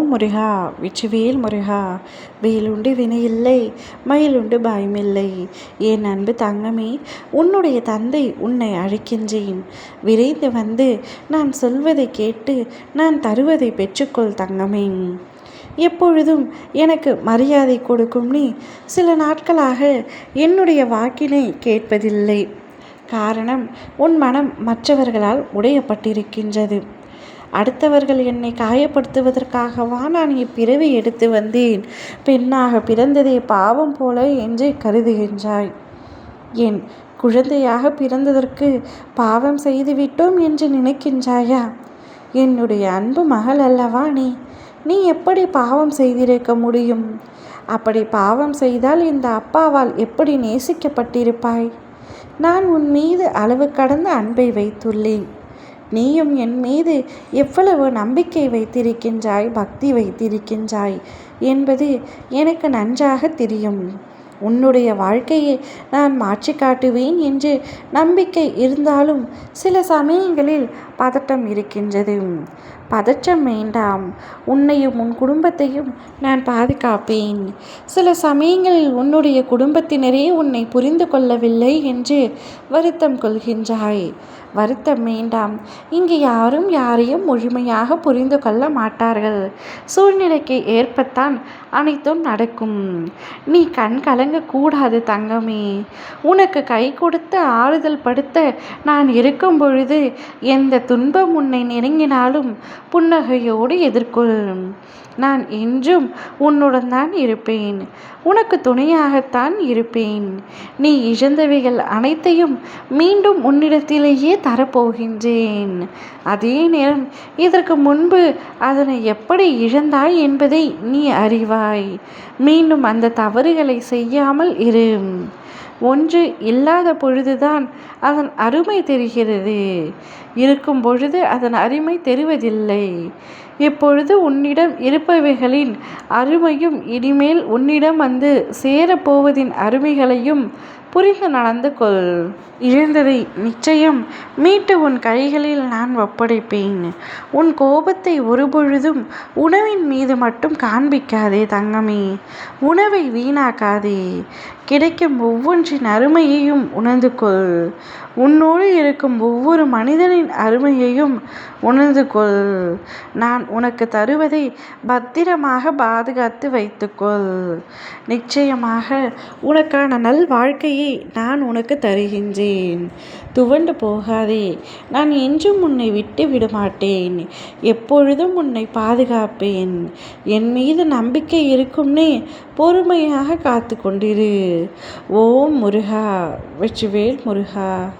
ஓம் முருகா விச்சுவேல் முருகா வேலுண்டு வினையில்லை மயிலுண்டு பயமில்லை. என் அன்பு தங்கமே உன்னுடைய தந்தை உன்னை அழைக்கின்றேன். விரைந்து வந்து நான் சொல்வதை கேட்டு நான் தருவதை பெற்றுக்கொள் தங்கமே. எப்பொழுதும் எனக்கு மரியாதை கொடுக்கும் நீ சில நாட்களாக என்னுடைய வாக்கினை கேட்பதில்லை. காரணம் உன் மனம் மற்றவர்களால் உடையப்பட்டிருக்கின்றது. அடுத்தவர்கள் என்னை காயப்படுத்துவதற்காகவா நான் இப்பிறவி எடுத்து வந்தேன். பெண்ணாக பிறந்ததே பாவம் போல என்று கருதுகின்றாய். என் குழந்தையாக பிறந்ததற்கு பாவம் செய்துவிட்டோம் என்று நினைக்கின்றாயா? என்னுடைய அன்பு மகள் அல்லவா நீ? நீ எப்படி பாவம் செய்திருக்க முடியும்? அப்படி பாவம் செய்தால் இந்த அப்பாவால் எப்படி நேசிக்கப்பட்டிருப்பாய்? நான் உன் மீது அளவு கடந்த அன்பை வைத்துள்ளேன். நீயும் என் மீது எவ்வளவு நம்பிக்கை வைத்திருக்கின்றாய் பக்தி வைத்திருக்கின்றாய் என்பது எனக்கு நன்றாக தெரியும். உன்னுடைய வாழ்க்கையை நான் மாற்றி காட்டுவேன் என்று நம்பிக்கை இருந்தாலும் சில சமயங்களில் பதட்டம் இருக்கின்றது. பதற்றம் வேண்டாம். உன்னையும் உன் குடும்பத்தையும் நான் பாதுகாப்பேன். சில சமயங்களில் உன்னுடைய குடும்பத்தினரே உன்னை புரிந்து கொள்ளவில்லை என்று வருத்தம் கொள்கின்றாய். வருத்தம் வேண்டாம். இங்கு யாரும் யாரையும் முழுமையாக புரிந்து கொள்ள மாட்டார்கள். சூழ்நிலைக்கு ஏற்பத்தான் அனைத்தும் நடக்கும். நீ கண் கலங்கக்கூடாது தங்கமே. உனக்கு கை கொடுத்து ஆறுதல் படுத்த நான் இருக்கும் பொழுது எந்த துன்பம் உன்னை நெருங்கினாலும் புன்னகையோடு எதிர்கொள். நான் என்றும் உன்னுடன் தான் இருப்பேன். உனக்கு துணையாகத்தான் இருப்பேன். நீ இழந்தவைகள் அனைத்தையும் மீண்டும் உன்னிடத்திலேயே தரப்போகின்றேன். அதே நேரம் இதற்கு முன்பு அதனை எப்படி இழந்தாய் என்பதை நீ அறிவாய். மீண்டும் அந்த தவறுகளை செய்யாமல் இரு. ஒன்று இல்லாத பொழுதுதான் அதன் அருமை தெரிகிறது. இருக்கும் பொழுது அதன் அருமை தெரிவதில்லை. இப்பொழுது உன்னிடம் இருப்பவைகளின் அருமையும் இனிமேல் உன்னிடம் வந்து சேரப்போவதின் அருமைகளையும் புரிந்து நடந்து கொள். இழந்ததை நிச்சயம். மீட்டு உன் கைகளில் நான் ஒப்படைப்பேன். உன் கோபத்தை ஒருபொழுதும் உணவின் மீது மட்டும் காண்பிக்காதே தங்கமே. உணவை வீணாக்காதே. கிடைக்கும் ஒவ்வொன்றின் அருமையையும் உணர்ந்து கொள். உன்னோடு இருக்கும் ஒவ்வொரு மனிதனின் அருமையையும் உணர்ந்து கொள். நான் உனக்கு தருவதை பத்திரமாக பாதுகாத்து வைத்துக்கொள். நிச்சயமாக உனக்கான நல் வாழ்க்கையை நான் உனக்கு தருகின்றேன். துவண்டு போகாதே. நான் என்றும் உன்னை விட்டு விடமாட்டேன். எப்பொழுதும் உன்னை பாதுகாப்பேன். என் மீது நம்பிக்கை இருக்கும்னே பொறுமையாக காத்து கொண்டிரு ஓம் முருகா. வெற்றிவேல் முருகா.